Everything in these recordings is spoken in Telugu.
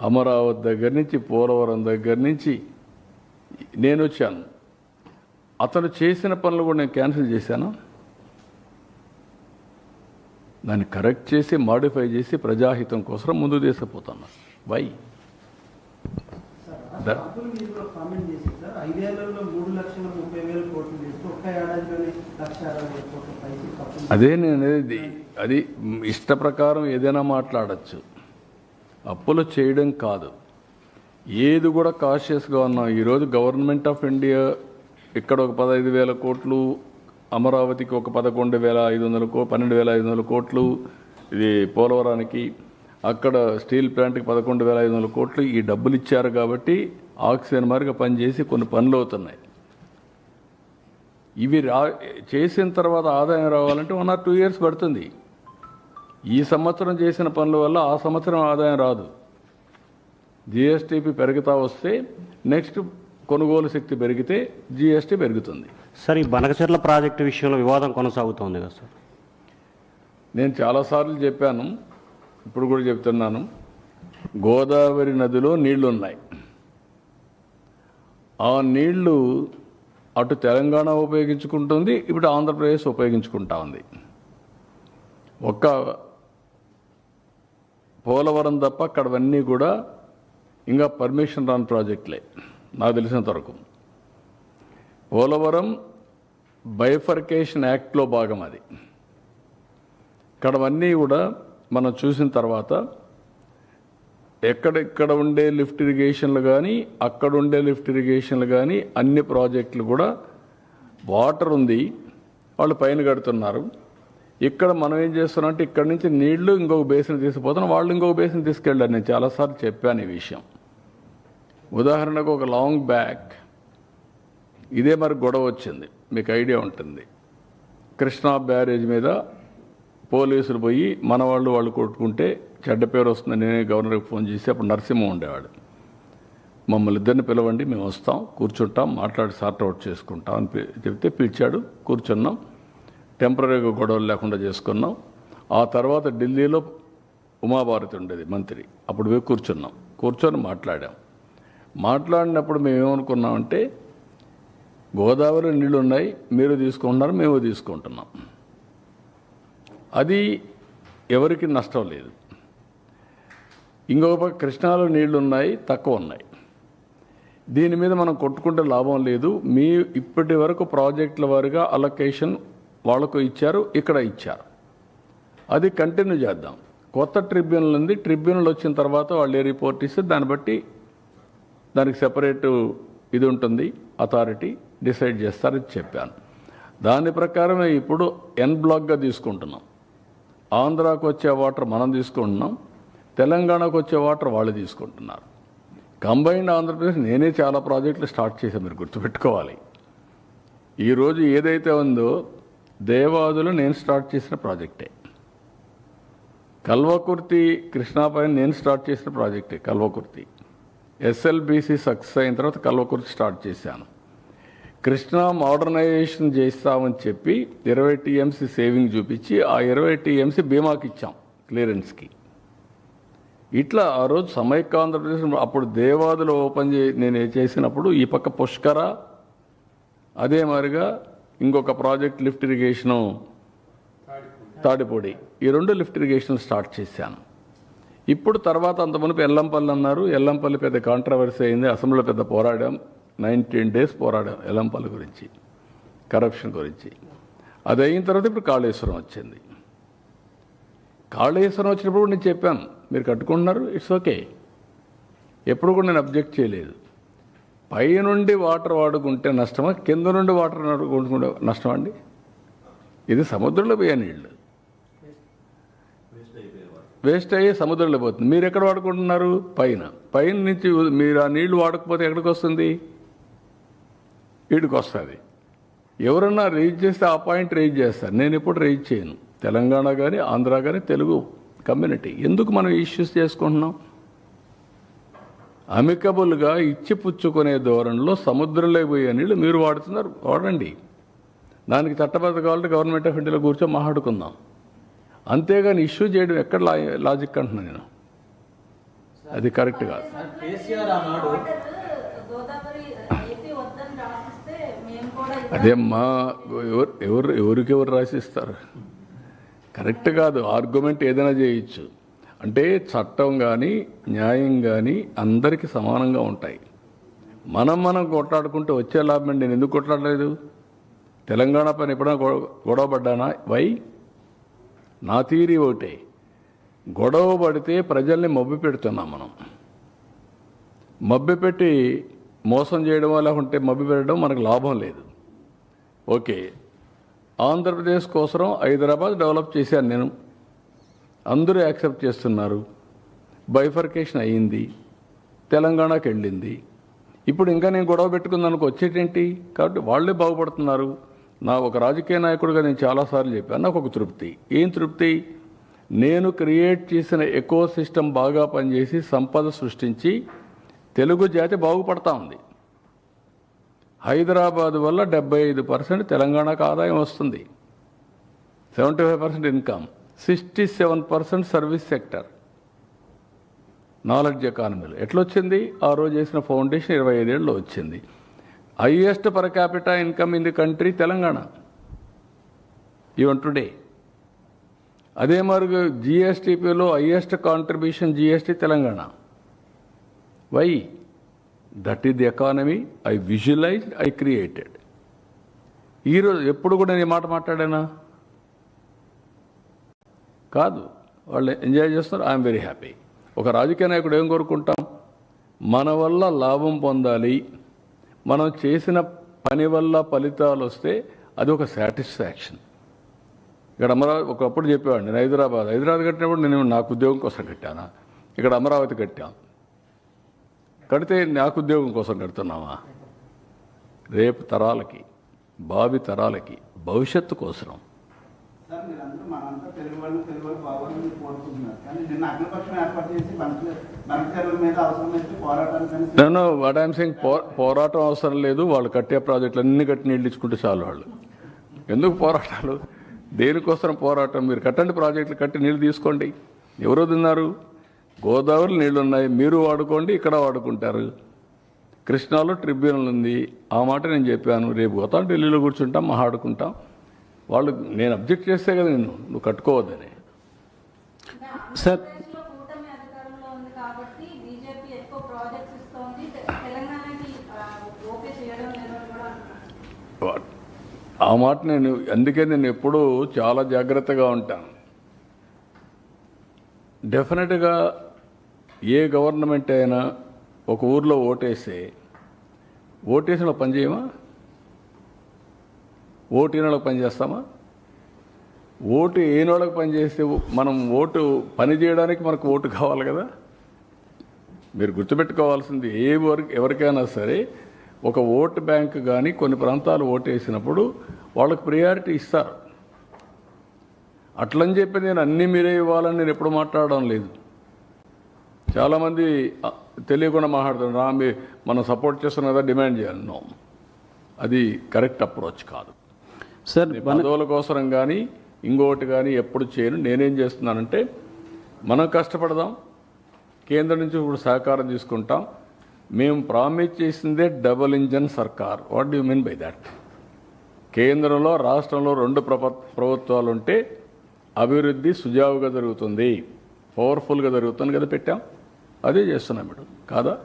అమరావతి దగ్గర నుంచి పోలవరం దగ్గర నుంచి నేను వచ్చాను. అతను చేసిన పనులు కూడా నేను క్యాన్సిల్ చేశాను. దాన్ని కరెక్ట్ చేసి మాడిఫై చేసి ప్రజాహితం కోసం ముందు తీసుకుపోతాను వై? అదే నేను అది ఇష్ట ప్రకారం ఏదైనా మాట్లాడచ్చు. అప్పులు చేయడం కాదు. ఏది కూడా కాషియస్గా ఉన్నాం ఈరోజు గవర్నమెంట్ ఆఫ్ ఇండియా ఇక్కడ ఒక పదహైదు వేల కోట్లు అమరావతికి ఒక పదకొండు వేల ఐదు వందల కో పన్నెండు వేల ఐదు వందల కోట్లు ఇది పోలవరానికి అక్కడ స్టీల్ ప్లాంట్కి పదకొండు వేల ఐదు వందల కోట్లు ఈ డబ్బులు ఇచ్చారు కాబట్టి ఆక్సిజన్ మారిగా పనిచేసి కొన్ని పనులు అవుతున్నాయి. ఇవి రా చేసిన తర్వాత ఆదాయం రావాలంటే వన్ ఆర్ టూ ఇయర్స్ పడుతుంది. ఈ సంవత్సరం చేసిన పనుల వల్ల ఆ సంవత్సరం ఆదాయం రాదు. జిఎస్టీపీ పెరుగుతా వస్తే నెక్స్ట్ కొనుగోలు శక్తి పెరిగితే జిఎస్టీ పెరుగుతుంది. సార్ ఈ బనకచెర్ల ప్రాజెక్టు విషయంలో వివాదం కొనసాగుతోంది కదా సార్? నేను చాలాసార్లు చెప్పాను ఇప్పుడు కూడా చెప్తున్నాను. గోదావరి నదిలో నీళ్ళు ఉన్నాయి ఆ నీళ్ళు అటు తెలంగాణ ఉపయోగించుకుంటుంది ఇప్పుడు ఆంధ్రప్రదేశ్ ఉపయోగించుకుంటా ఉంది. ఒక్క పోలవరం తప్ప అక్కడవన్నీ కూడా ఇంకా పర్మిషన్ రాని ప్రాజెక్టులే నాకు తెలిసినంత వరకు. పోలవరం బైఫర్కేషన్ యాక్ట్లో భాగం అది. ఇక్కడవన్నీ కూడా మనం చూసిన తర్వాత ఎక్కడెక్కడ ఉండే లిఫ్ట్ ఇరిగేషన్లు కానీ అక్కడ ఉండే లిఫ్ట్ ఇరిగేషన్లు కానీ అన్ని ప్రాజెక్టులు కూడా వాటర్ ఉంది. వాళ్ళు పైన కడుతున్నారు. ఇక్కడ మనం ఏం చేస్తున్నాం అంటే ఇక్కడ నుంచి నీళ్ళు ఇంకొక బేసిన్ తీసుకుపోతున్నాం. వాళ్ళు ఇంకొక బేసిన్ తీసుకెళ్ళారు. నేను చాలాసార్లు చెప్పాను ఈ విషయం. ఉదాహరణకు ఒక లాంగ్ బ్యాక్ ఇదే మరి గొడవ వచ్చింది. మీకు ఐడియా ఉంటుంది. కృష్ణా బ్యారేజ్ మీద పోలీసులు పోయి మన వాళ్ళు వాళ్ళు కొట్టుకుంటే చెడ్డ పేరు వస్తుంది నేనే గవర్నర్కి ఫోన్ చేసి అప్పుడు నరసింహ ఉండేవాడు. మమ్మల్ని ఇద్దరిని పిలవండి మేము వస్తాం కూర్చుంటాం మాట్లాడి సార్ట్ అవుట్ చేసుకుంటాం అని చెప్తే పిలిచాడు. కూర్చున్నాం. టెంపరీగా గొడవలు లేకుండా చేసుకున్నాం. ఆ తర్వాత ఢిల్లీలో ఉమాభారతి ఉండేది మంత్రి. అప్పుడు పోయి కూర్చున్నాం. కూర్చొని మాట్లాడాం. మాట్లాడినప్పుడు మేము ఏమనుకున్నామంటే గోదావరి నీళ్ళు ఉన్నాయి మీరు తీసుకుంటున్నారు మేము తీసుకుంటున్నాం. అది ఎవరికి నష్టం లేదు. ఇంకొక పక్క కృష్ణాలో నీళ్ళు ఉన్నాయి తక్కువ ఉన్నాయి. దీని మీద మనం కొట్టుకుంటే లాభం లేదు. మీ ఇప్పటి వరకు ప్రాజెక్టుల వారిగా అలొకేషన్ వాళ్ళకు ఇచ్చారు ఇక్కడ ఇచ్చారు. అది కంటిన్యూ చేద్దాం. కొత్త ట్రిబ్యునల్ ఉంది ట్రిబ్యునల్ వచ్చిన తర్వాత వాళ్ళు ఏ రిపోర్ట్ ఇస్తే దాన్ని బట్టి దానికి సెపరేట్ ఇది ఉంటుంది అథారిటీ డిసైడ్ చేస్తారని చెప్పాను. దాని ప్రకారమే ఇప్పుడు ఎన్ బ్లాక్గా తీసుకుంటున్నాం. ఆంధ్రాకు వచ్చే వాటర్ మనం తీసుకుంటున్నాం తెలంగాణకు వచ్చే వాటర్ వాళ్ళు తీసుకుంటున్నారు. కంబైన్డ్ ఆంధ్రప్రదేశ్ నేనే చాలా ప్రాజెక్టులు స్టార్ట్ చేశాను మీరు గుర్తుపెట్టుకోవాలి. ఈరోజు ఏదైతే ఉందో దేవాదులు నేను స్టార్ట్ చేసిన ప్రాజెక్టే. కల్వకుర్తి కృష్ణాపైన నేను స్టార్ట్ చేసిన ప్రాజెక్టే కల్వకుర్తి. ఎస్ఎల్బిసి సక్సెస్ అయిన తర్వాత కల్వకుర్తి స్టార్ట్ చేశాను. కృష్ణా మోడర్నైజేషన్ చేస్తామని చెప్పి ఇరవై టీఎంసీ సేవింగ్ చూపించి ఆ ఇరవై టీఎంసీ బీమాకి ఇచ్చాం క్లియరెన్స్కి. ఇట్లా ఆ రోజు సమైక్య ఆంధ్రప్రదేశ్ అప్పుడు దేవాదులు ఓపెన్ చే నేను చేసినప్పుడు ఈ పక్క పుష్కర అదే మాదిరిగా ఇంకొక ప్రాజెక్ట్ లిఫ్ట్ ఇరిగేషను తాడిపొడి. ఈ రెండు లిఫ్ట్ ఇరిగేషన్ స్టార్ట్ చేశాను. ఇప్పుడు తర్వాత అంత మునుపు ఎల్లంపల్లి అన్నారు. ఎల్లంపల్లి పెద్ద కాంట్రవర్సీ అయింది. అసెంబ్లీలో పెద్ద పోరాడాం. నైన్టీన్ డేస్ పోరాడాం ఎల్లంపల్లి గురించి కరప్షన్ గురించి. అది అయిన తర్వాత ఇప్పుడు కాళేశ్వరం వచ్చింది. కాళేశ్వరం వచ్చినప్పుడు నేను చెప్పాను మీరు కట్టుకుంటున్నారు ఇట్స్ ఓకే ఎప్పుడు కూడా నేను అబ్జెక్ట్ చేయలేదు. పై నుండి వాటర్ వాడుకుంటే నష్టమా? కింద నుండి వాటర్ వాడుకుంటే నష్టమా అండి? ఇది సముద్రంలో పోయే నీళ్ళు. వేస్ట్ అయ్యి సముద్రంలో పోతుంది. మీరు ఎక్కడ వాడుకుంటున్నారు? పైన. పైన నుంచి మీరు ఆ నీళ్ళు వాడకపోతే ఎక్కడికి వస్తుంది? వీడికి వస్తుంది. ఎవరన్నా రీచ్ చేస్తే ఆ పాయింట్ రీచ్ చేస్తారు. నేను ఎప్పుడు రేజ్ చేయను. తెలంగాణ కానీ ఆంధ్ర కానీ తెలుగు కమ్యూనిటీ. ఎందుకు మనం ఇష్యూస్ చేసుకుంటున్నాం? అమికబుల్గా ఇచ్చి పుచ్చుకునే ధోరణిలో సముద్రంలో పోయే నీళ్ళు మీరు వాడుతున్నారు. వాడండి. దానికి చట్టబద్ధ కావాలంటే గవర్నమెంట్ ఆఫ్ ఇండియాలో కూర్చొని మాట్లాడుకుందాం. అంతేగాని ఇష్యూ చేయడం ఎక్కడ లా లాజిక్ అంటున్నాను నేను. అది కరెక్ట్ కాదు. కేసీఆర్ ఆనాడు గోదావరి ఏపీ వద్దని రాసిస్తే మేము కూడా అదే మా ఎవరు ఎవరు ఎవరికెవరు రాసిస్తారు? కరెక్ట్ కాదు. ఆర్గ్యుమెంట్ ఏదైనా చేయొచ్చు. అంటే చట్టం కానీ న్యాయం కానీ అందరికీ సమానంగా ఉంటాయి. మనం మనం కొట్లాడుకుంటే వచ్చే లాభం నేను ఎందుకు కొట్లాడలేదు? తెలంగాణ పైన ఎప్పుడైనా గొ- గొడవ పడ్డానా? వై? నా తీరి ఒకటే. గొడవ పడితే ప్రజల్ని మబ్బి పెడుతున్నాం మనం. మబ్బి పెట్టి మోసం చేయడం లేకుంటే మబ్బి పెట్టడం మనకు లాభం లేదు. ఓకే. ఆంధ్రప్రదేశ్ కోసం హైదరాబాద్ డెవలప్ చేశాను నేను. అందరూ యాక్సెప్ట్ చేస్తున్నారు. బైఫర్కేషన్ అయ్యింది. తెలంగాణకి వెళ్ళింది. ఇప్పుడు ఇంకా నేను గొడవ పెట్టుకుందానికి వచ్చేటేంటి? కాబట్టి వాళ్ళే బాగుపడుతున్నారు. నా ఒక రాజకీయ నాయకుడిగా నేను చాలాసార్లు చెప్పాను. నాకు ఒక తృప్తి. ఏం తృప్తి? నేను క్రియేట్ చేసిన ఎకో సిస్టమ్ బాగా పనిచేసి సంపద సృష్టించి తెలుగు జాతి బాగుపడతా ఉంది. హైదరాబాద్ వల్ల డెబ్బై ఐదు పర్సెంట్ తెలంగాణకు ఆదాయం వస్తుంది. Seventy five percent income. Sixty seven percent service sector. Knowledge ఎకానమీలో. ఎట్లొచ్చింది? ఆ రోజు చేసిన ఫౌండేషన్ ఇరవై ఐదేళ్ళలో వచ్చింది. Highest per capita income in the country Telangana. Even today. అదే మరి జిఎస్టిపిలో highest contribution GST Telangana. Why? That is the economy I visualised I created. ఈరోజు ఎప్పుడు కూడా నేను మాట మాట్లాడానా? కాదు. వాళ్ళు ఎంజాయ్ చేస్తున్నారు ఐఎమ్ వెరీ హ్యాపీ. ఒక రాజకీయ నాయకుడు ఏం కోరుకుంటాం? మన వల్ల లాభం పొందాలి. మనం చేసిన పని వల్ల ఫలితాలు వస్తే అది ఒక సాటిస్ఫాక్షన్. ఇక్కడ అమరావతి ఒకప్పుడు చెప్పేవాడిని నేను హైదరాబాద్ హైదరాబాద్ కట్టినప్పుడు నేను నాకు ఉద్యోగం కోసం కట్టానా? ఇక్కడ అమరావతి కట్టాం. కడితే నాకు ఉద్యోగం కోసం కడుతున్నామా రేపు తరాలకి భావి తరాలకి భవిష్యత్తు కోసం సార్ మీరందరూ మనంతా తెలుగు వాళ్ళు తెలుగు వాళ్ళు బాగోవాలని కోరుకుంటున్నారు. కానీ నిన్న అగ్నిపక్షం ఏర్పాటు చేసి బంక్ మీద అవసరమైతే పోరాటానికి నేను వాట్ ఐమ్ సింగ్ పోరాటం అవసరం లేదు. వాళ్ళు కట్టే ప్రాజెక్టులు అన్ని కట్టి నీళ్ళు ఇచ్చుకుంటే చాలు వాళ్ళు. ఎందుకు పోరాటాలు? దేనికోసం పోరాటం? మీరు కట్టండి ప్రాజెక్టులు కట్టి నీళ్ళు తీసుకోండి. ఎవరు తిన్నారు? గోదావరి నీళ్ళు ఉన్నాయి. మీరు వాడుకోండి ఇక్కడ వాడుకుంటారు. కృష్ణాలో ట్రిబ్యునల్ ఉంది. ఆ మాట నేను చెప్పాను. రేపు పోతాం ఢిల్లీలో కూర్చుంటాం మాట్లాడుకుంటాం వాళ్ళు నేను అబ్జెక్ట్ చేస్తే కదా నేను నువ్వు కట్టుకోవద్దని. సార్. ఆ మాట నేను అందుకే నేను ఎప్పుడూ చాలా జాగ్రత్తగా ఉంటాను. డెఫినెట్గా ఏ గవర్నమెంట్ అయినా ఒక ఊర్లో ఓటేస్తే ఓటేసిన పని చేయమా? ఓటు పని పనిచేస్తామా ఓటు ఏనోళ్ళకి పనిచేస్తే మనం ఓటు పని చేయడానికి మనకు ఓటు కావాలి కదా? మీరు గుర్తుపెట్టుకోవాల్సింది ఏ ఎవరికైనా సరే ఒక ఓటు బ్యాంక్ కానీ కొన్ని ప్రాంతాలు ఓటు వేసినప్పుడు వాళ్ళకి ప్రియారిటీ ఇస్తారు. అట్లని చెప్పి నేను అన్నీ మీరే ఇవ్వాలని నేను ఎప్పుడు మాట్లాడడం లేదు. చాలామంది తెలియకుండా మాట్లాడుతున్నారు మీ మనం సపోర్ట్ చేస్తున్నాం కదా డిమాండ్ చేయాలి. నో. అది కరెక్ట్ అప్రోచ్ కాదు. సార్ పదవుల కోసం కానీ ఇంకోటి కానీ ఎప్పుడు చేయను. నేనేం చేస్తున్నానంటే మనం కష్టపడదాం కేంద్రం నుంచి ఇప్పుడు సహకారం తీసుకుంటాం. మేము ప్రామిస్ చేసిందే డబుల్ ఇంజన్ సర్కార్. What do mean by that కేంద్రంలో రాష్ట్రంలో రెండు ప్రభ ప్రభుత్వాలు ఉంటే అభివృద్ధి సుజావుగా జరుగుతుంది. పవర్ఫుల్గా జరుగుతుంది కదా పెట్టాం. అదే చేస్తున్నాం మేడం. కాదా?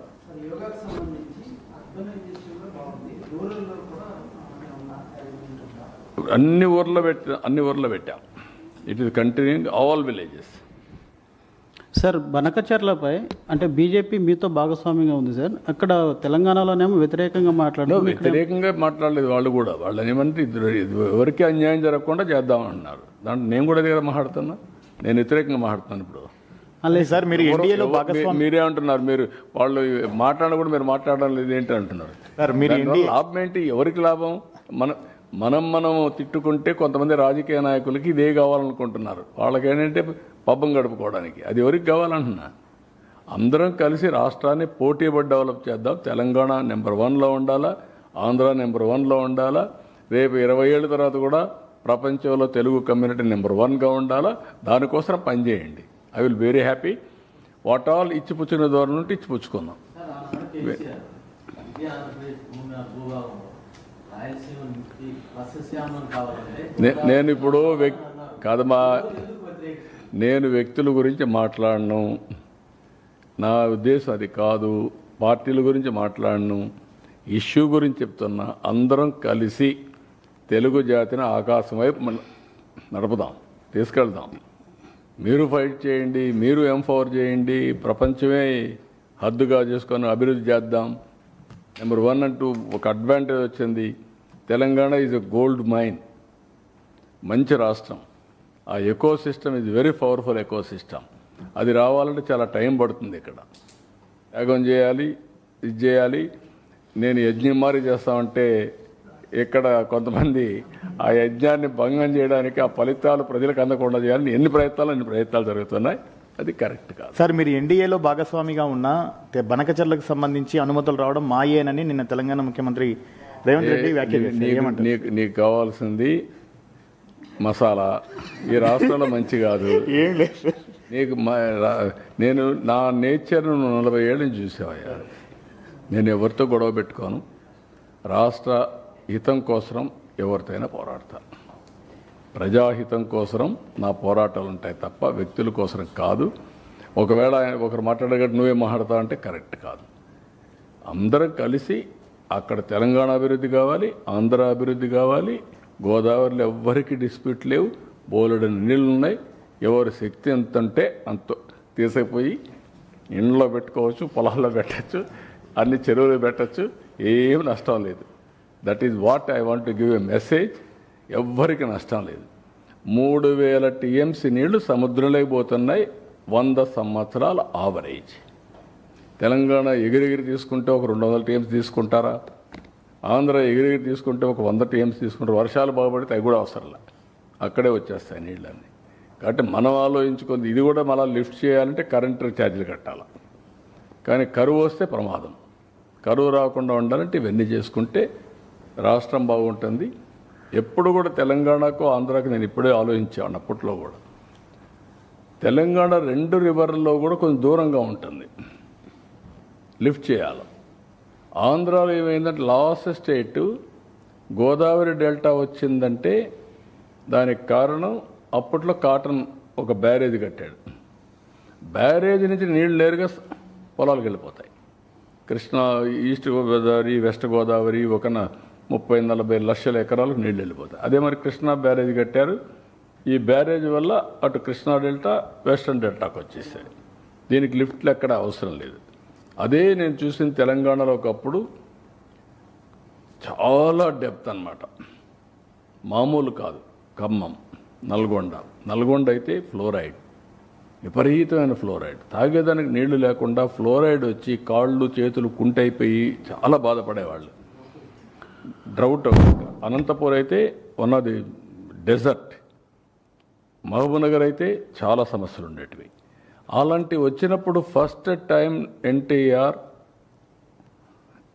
అన్ని ఊర్లో పెట్టి అన్ని ఊర్లో పెట్టాం. It is continuing all villages sir బనకచర్లపై అంటే బీజేపీ మీతో భాగస్వామ్యంగా ఉంది సార్. అక్కడ తెలంగాణలోనేమో వ్యతిరేకంగా మాట్లాడుతుంది ఇక్కడ వ్యతిరేకంగా మాట్లాడలేదు వాళ్ళు కూడా. వాళ్ళు ఏమంటే ఎవరికి అన్యాయం జరగకుండా చేద్దామన్నారు దాంట్లో నేను కూడా కదా మాట్లాడుతున్నా. నేను వ్యతిరేకంగా మాట్లాడుతున్నాను ఇప్పుడు. అలాగే సార్ మీరు ఎన్డీఏలో మీరే అంటున్నారు. మీరు వాళ్ళు మాట్లాడ కూడా మీరు మాట్లాడడం లేదు ఏంటి అంటున్నారు. సార్ మీరు లాభం ఏంటి? ఎవరికి లాభం? మన మనం మనం తిట్టుకుంటే కొంతమంది రాజకీయ నాయకులకి ఇదే కావాలనుకుంటున్నారు. వాళ్ళకి ఏంటంటే పబ్బం గడుపుకోవడానికి. అది ఎవరికి కావాలంటున్నా? అందరం కలిసి రాష్ట్రాన్ని పోటీ పడి డెవలప్ చేద్దాం. తెలంగాణ నెంబర్ వన్లో ఉండాలా? ఆంధ్ర నెంబర్ వన్లో ఉండాలా? రేపు ఇరవై ఏళ్ళ తర్వాత కూడా ప్రపంచంలో తెలుగు కమ్యూనిటీ నెంబర్ వన్గా ఉండాలా? దానికోసం పనిచేయండి I will very happy. What all ఇచ్చిపుచ్చిన దూరం నుండి ఇచ్చిపుచ్చుకుందాం. నేను ఇప్పుడు వ్యక్ కాదమ్మా? నేను వ్యక్తుల గురించి మాట్లాడను. నా ఉద్దేశం అది కాదు. పార్టీల గురించి మాట్లాడను. ఇష్యూ గురించి చెప్తున్నా. అందరం కలిసి తెలుగు జాతిని ఆకాశం వైపు నడుపుదాం. తీసుకెళ్దాం. మీరు ఫైట్ చేయండి మీరు ఎంపవర్ చేయండి ప్రపంచమే హద్దుగా చేసుకొని అభివృద్ధి చేద్దాం. నెంబర్ వన్ అంటూ ఒక అడ్వాంటేజ్ వచ్చింది. Telangana is a gold mine మంచి రాష్ట్రం. ఆ ecosystem is very powerful ecosystem అది రావాలంటే చాలా టైం పడుతుంది ఇక్కడ. యాగం చేయాలి ఇది చేయాలి. నేను యజ్ఞం మారి చేస్తామంటే ఇక్కడ కొంతమంది ఆ యజ్ఞాన్ని భంగం చేయడానికి ఆ ఫలితాలు ప్రజలకు అందకుండా చేయాలని ఎన్ని ప్రయత్నాలు అన్ని ప్రయత్నాలు జరుగుతున్నాయి. అది కరెక్ట్ కాదు. సార్ మీరు ఎన్డీఏలో భాగస్వామిగా ఉన్న బనకచర్లకు సంబంధించి అనుమతులు రావడం మాయేనని నిన్న తెలంగాణ ముఖ్యమంత్రి రేవంత్ రెడ్డి చేశారు నీకు- నీకు కావాల్సింది మసాలా. ఈ రాష్ట్రంలో మంచి కాదు. ఏం లేదు. నీకు నేను నా నేచర్ను నలభై ఏళ్ళ నుంచి చూసావయ్యా. నేను ఎవరితో గొడవ పెట్టుకోను? రాష్ట్ర హితం కోసం ఎవరితోనైనా పోరాడతాను ప్రజాహితం కోసం నా పోరాటాలు ఉంటాయి తప్ప వ్యక్తుల కోసం కాదు. ఒకవేళ ఆయన ఒకరు మాట్లాడగట్టు నువ్వే మాట్లాడతావు అంటే కరెక్ట్ కాదు. అందరం కలిసి అక్కడ తెలంగాణ అభివృద్ధి కావాలి ఆంధ్ర అభివృద్ధి కావాలి గోదావరిలో ఎవ్వరికి డిస్ప్యూట్ లేవు బోలెడని నీళ్ళు ఉన్నాయి ఎవరి శక్తి ఎంత ఉంటే అంత తీసుకుపోయి ఇండ్లో పెట్టుకోవచ్చు పొలాల్లో పెట్టచ్చు అన్ని చెరువులు పెట్టచ్చు ఏం నష్టం లేదు. That is what I want to give a message ఎవ్వరికి నష్టం లేదు. మూడు వేల టీఎంసీ నీళ్ళు సముద్రంలోకి పోతున్నాయి వంద సంవత్సరాల ఆవరేజ్ తెలంగాణ ఎగిరెగిరి తీసుకుంటే ఒక రెండు వందల టీఎంస్ తీసుకుంటారా? ఆంధ్ర ఎగిరెగిరి తీసుకుంటే ఒక వంద టీఎంస్ తీసుకుంటారు? వర్షాలు బాగుపడితే అవి కూడా అవసరంలే. అక్కడే వచ్చేస్తాయి నీళ్ళన్నీ. కాబట్టి మనం ఆలోచించుకుంది ఇది కూడా మళ్ళీ లిఫ్ట్ చేయాలంటే కరెంటు ఛార్జీలు కట్టాలి? కానీ కరువు వస్తే ప్రమాదం. కరువు రాకుండా ఉండాలంటే ఇవన్నీ చేసుకుంటే రాష్ట్రం బాగుంటుంది. ఎప్పుడు కూడా తెలంగాణకు ఆంధ్రాకు నేను ఇప్పుడే ఆలోచించాను అప్పట్లో కూడా. తెలంగాణ రెండు రివర్లలో కూడా కొంచెం దూరంగా ఉంటుంది. లిఫ్ట్ చేయాలి. ఆంధ్రాలో ఏమైందంటే లాస్ట్ స్టేటు గోదావరి డెల్టా వచ్చిందంటే దానికి కారణం అప్పట్లో కాటన్ ఒక బ్యారేజ్ కట్టాడు. బ్యారేజ్ నుంచి నీళ్ళు నేరుగా పొలాలకు వెళ్ళిపోతాయి. కృష్ణా ఈస్ట్ గోదావరి వెస్ట్ గోదావరి ఒక ముప్పై నలభై లక్షల ఎకరాలకు నీళ్ళు వెళ్ళిపోతాయి. అదే మరి కృష్ణా బ్యారేజ్ కట్టారు. ఈ బ్యారేజ్ వల్ల అటు కృష్ణా డెల్టా వెస్ట్రన్ డెల్టాకు వచ్చేసాయి. దీనికి లిఫ్ట్లు ఎక్కడ అవసరం లేదు. అదే నేను చూసిన తెలంగాణలో ఒకప్పుడు చాలా డెప్త్ అన్నమాట. మామూలు కాదు ఖమ్మం నల్గొండ. నల్గొండ అయితే ఫ్లోరైడ్ విపరీతమైన ఫ్లోరైడ్. తాగేదానికి నీళ్ళు లేకుండా ఫ్లోరైడ్ వచ్చి కాళ్ళు చేతులు కుంటైపోయి చాలా బాధపడేవాళ్ళు. డ్రౌట్ అనంతపూర్ అయితే ఉన్నది డెజర్ట్ మహబూబ్నగర్ అయితే చాలా సమస్యలు ఉండేటివి అలాంటి వచ్చినప్పుడు ఫస్ట్ టైం ఎన్టీఆర్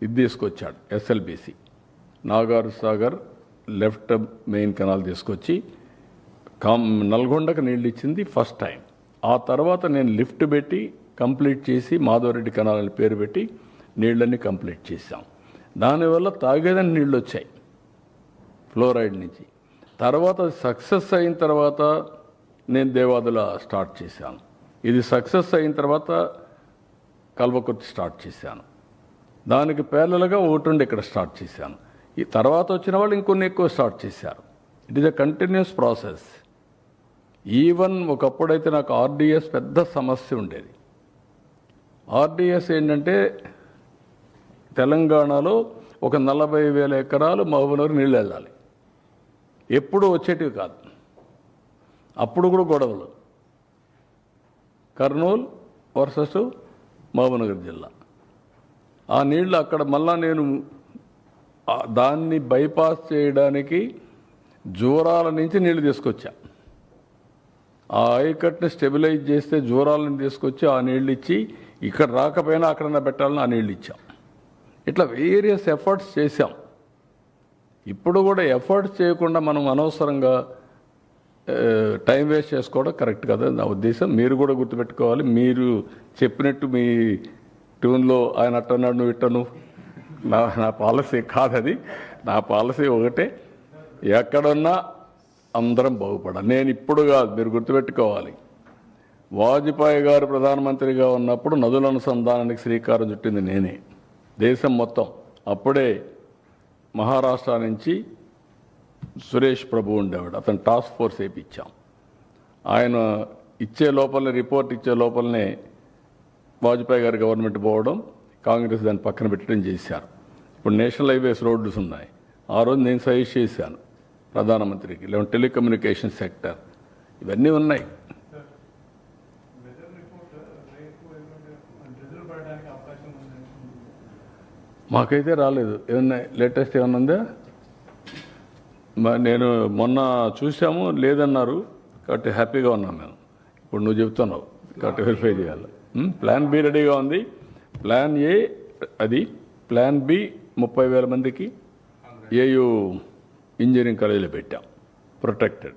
ఇది తీసుకొచ్చాడు SLBC. Nagarjuna Sagar left main canal తీసుకొచ్చి కామ్ నల్గొండకు నీళ్ళు ఇచ్చింది ఫస్ట్ టైం ఆ తర్వాత నేను లిఫ్ట్ పెట్టి కంప్లీట్ చేసి మాధవరెడ్డి కెనాల్ అని పేరు పెట్టి నీళ్ళని కంప్లీట్ చేశాం. దానివల్ల తాగేదని నీళ్ళు వచ్చాయి ఫ్లోరైడ్ నుంచి. తర్వాత సక్సెస్ అయిన తర్వాత నేను దేవాదుల స్టార్ట్ చేశాను. ఇది సక్సెస్ అయిన తర్వాత కల్వకుర్తి స్టార్ట్ చేశాను. దానికి పేర్లలుగా ఓటుండి ఇక్కడ స్టార్ట్ చేశాను. ఈ తర్వాత వచ్చిన వాళ్ళు ఇంకొన్ని ఎక్కువ స్టార్ట్ చేశారు. It is a continuous process even ఒకప్పుడైతే నాకు ఆర్డిఎస్ పెద్ద సమస్య ఉండేది. ఆర్డిఎస్ ఏంటంటే తెలంగాణలో ఒక నలభై వేల ఎకరాలు మహబూబ్నగర్ నీళ్ళు వెళ్ళాలి. ఎప్పుడు వచ్చేటివి కాదు. అప్పుడు కూడా గొడవలు. కర్నూలు వర్సెస్ మహబూబ్నగర్ జిల్లా. ఆ నీళ్ళు అక్కడ మళ్ళా నేను దాన్ని బైపాస్ చేయడానికి జూరాల నుంచి నీళ్ళు తీసుకొచ్చా. ఆ ఆయకట్ని స్టెబిలైజ్ చేస్తే జూరాలను తీసుకొచ్చి ఆ నీళ్ళు ఇచ్చి ఇక్కడ రాకపోయినా అక్కడన్నా పెట్టాలని ఆ నీళ్ళు ఇచ్చాం. ఇట్లా వేరియస్ ఎఫర్ట్స్ చేశాం. ఇప్పుడు కూడా ఎఫర్ట్స్ చేయకుండా మనం అనవసరంగా టైం వేస్ట్ చేసుకోవడం కరెక్ట్ కదా. నా ఉద్దేశం మీరు కూడా గుర్తుపెట్టుకోవాలి. మీరు చెప్పినట్టు మీ ట్యూన్లో ఆయన అట్టన్నాడు నువ్వు ఇట్టను. నా నా పాలసీ కాదది నా పాలసీ ఒకటే. ఎక్కడున్నా అందరం బాగుపడాలి. నేను ఇప్పుడు కాదు మీరు గుర్తుపెట్టుకోవాలి. వాజ్పేయి గారు ప్రధానమంత్రిగా ఉన్నప్పుడు నదుల అనుసంధానానికి శ్రీకారం చుట్టింది నేనే. దేశం మొత్తం. అప్పుడే మహారాష్ట్ర నుంచి సురేష్ ప్రభు ఉండేవాడు. అతను టాస్క్ ఫోర్స్ వేయించాం ఆయన ఇచ్చే లోపలనే రిపోర్ట్ ఇచ్చే లోపలనే వాజ్పేయి గారి గవర్నమెంట్ పోవడం కాంగ్రెస్ దాన్ని పక్కన పెట్టడం చేశారు. ఇప్పుడు నేషనల్ హైవేస్ రోడ్స్ ఉన్నాయి. ఆ రోజు నేను సజెస్ట్ చేశాను ప్రధానమంత్రికి లేదంటే టెలికమ్యూనికేషన్ సెక్టర్. ఇవన్నీ ఉన్నాయి. మాకైతే రాలేదు. ఏమన్నా లేటెస్ట్ ఏమన్నా ఉందా? నేను మొన్న చూసాము లేదన్నారు కాబట్టి హ్యాపీగా ఉన్నాం మేము. ఇప్పుడు నువ్వు చెప్తున్నావు కాబట్టి వెరిఫై చేయాలి. ప్లాన్ బి రెడీగా ఉంది. ప్లాన్ ఏ అది ప్లాన్ బి ముప్పై వేల మందికి ఏయు ఇంజనీరింగ్ కాలేజీలో పెట్టాం. ప్రొటెక్టెడ్.